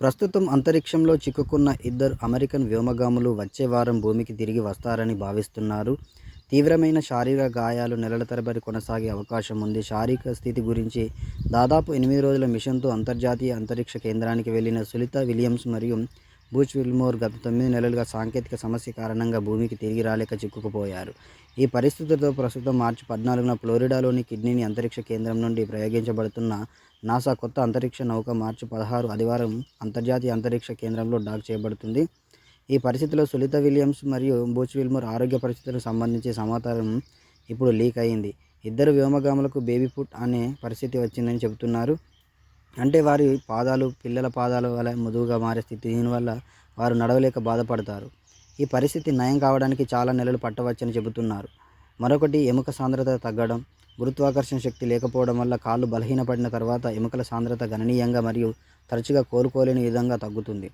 ప్రస్తుతం అంతరిక్షంలో చిక్కుకున్న ఇద్దరు అమెరికన్ వ్యోమగాములు వచ్చే వారం భూమికి తిరిగి వస్తారని భావిస్తున్నారు. తీవ్రమైన శారీరక గాయాలు నెలల తరబడి కొనసాగే అవకాశం ఉంది. శారీరక స్థితి గురించి దాదాపు ఎనిమిది రోజుల మిషన్తో అంతర్జాతీయ అంతరిక్ష కేంద్రానికి వెళ్ళిన సులిత విలియమ్స్ మరియు బూచ్ విల్మోర్ గత తొమ్మిది నెలలుగా సాంకేతిక సమస్య కారణంగా భూమికి తిరిగి రాలేక చిక్కుకుపోయారు. ఈ పరిస్థితులతో ప్రస్తుతం మార్చి పద్నాలుగున ఫ్లోరిడాలోని కిడ్నీని అంతరిక్ష కేంద్రం నుండి ప్రయోగించబడుతున్న నాసా కొత్త అంతరిక్ష నౌక మార్చి పదహారు ఆదివారం అంతర్జాతీయ అంతరిక్ష కేంద్రంలో డాక్ చేయబడుతుంది. ఈ పరిస్థితిలో సులిత విలియమ్స్ మరియు బూచ్ విల్మోర్ ఆరోగ్య పరిస్థితులకు సంబంధించి సమాచారం ఇప్పుడు లీక్ అయింది. ఇద్దరు వ్యోమగాములకు బేబీ ఫుట్ అనే పరిస్థితి వచ్చిందని చెబుతున్నారు. అంటే వారి పాదాలు పిల్లల పాదాల వల్ల మృదువుగా మారే స్థితి దీనివల్ల వారు నడవలేక బాధపడతారు. ఈ పరిస్థితి నయం కావడానికి చాలా నెలలు పట్టవచ్చని చెబుతున్నారు. మరొకటి ఎముక సాంద్రత తగ్గడం. గురుత్వాకర్షణ శక్తి లేకపోవడం వల్ల కాళ్ళు బలహీనపడిన తర్వాత ఎముకల సాంద్రత గణనీయంగా మరియు తరచుగా కోలుకోలేని విధంగా తగ్గుతుంది.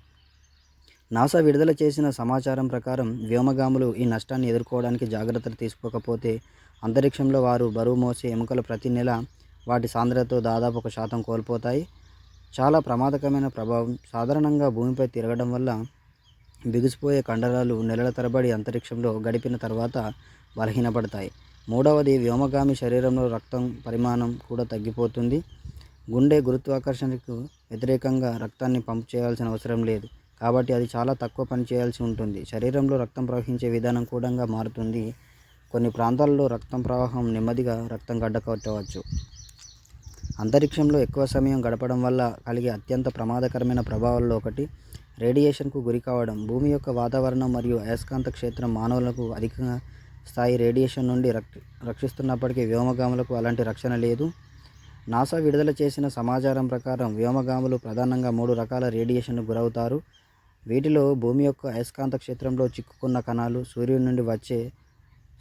నాసా విడుదల చేసిన సమాచారం ప్రకారం వ్యోమగాములు ఈ నష్టాన్ని ఎదుర్కోవడానికి జాగ్రత్తలు తీసుకోకపోతే అంతరిక్షంలో వారు బరువు మోసే ఎముకలు ప్రతి నెల వాటి సాంద్రతతో దాదాపు ఒక శాతం కోల్పోతాయి. చాలా ప్రమాదకరమైన ప్రభావం. సాధారణంగా భూమిపై తిరగడం వల్ల బిగుసిపోయే కండరాలు నెలల తరబడి అంతరిక్షంలో గడిపిన తర్వాత బలహీనపడతాయి. మూడవది వ్యోమగామి శరీరంలో రక్తం పరిమాణం కూడా తగ్గిపోతుంది. గుండె గురుత్వాకర్షణకు వ్యతిరేకంగా రక్తాన్ని పంపు చేయాల్సిన అవసరం లేదు. కాబట్టి అది చాలా తక్కువ పని చేయాల్సి ఉంటుంది. శరీరంలో రక్తం ప్రవహించే విధానం కూడా మారుతుంది. కొన్ని ప్రాంతాల్లో రక్తం ప్రవాహం నెమ్మదిగా రక్తం గడ్డకట్టవచ్చు. అంతరిక్షంలో ఎక్కువ సమయం గడపడం వల్ల కలిగే అత్యంత ప్రమాదకరమైన ప్రభావాల్లో ఒకటి రేడియేషన్కు గురి కావడం భూమి యొక్క వాతావరణం మరియు అయస్కాంత క్షేత్రం మానవులకు అధికంగా స్థాయి రేడియేషన్ నుండి రక్షిస్తున్నప్పటికీ వ్యోమగాములకు అలాంటి రక్షణ లేదు. నాసా విడుదల చేసిన సమాచారం ప్రకారం వ్యోమగాములు ప్రధానంగా మూడు రకాల రేడియేషన్కు గురవుతారు. వీటిలో భూమి యొక్క అయస్కాంత క్షేత్రంలో చిక్కుకున్న కణాలు సూర్యుడి నుండి వచ్చే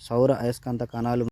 సౌర అయస్కాంత కణాలు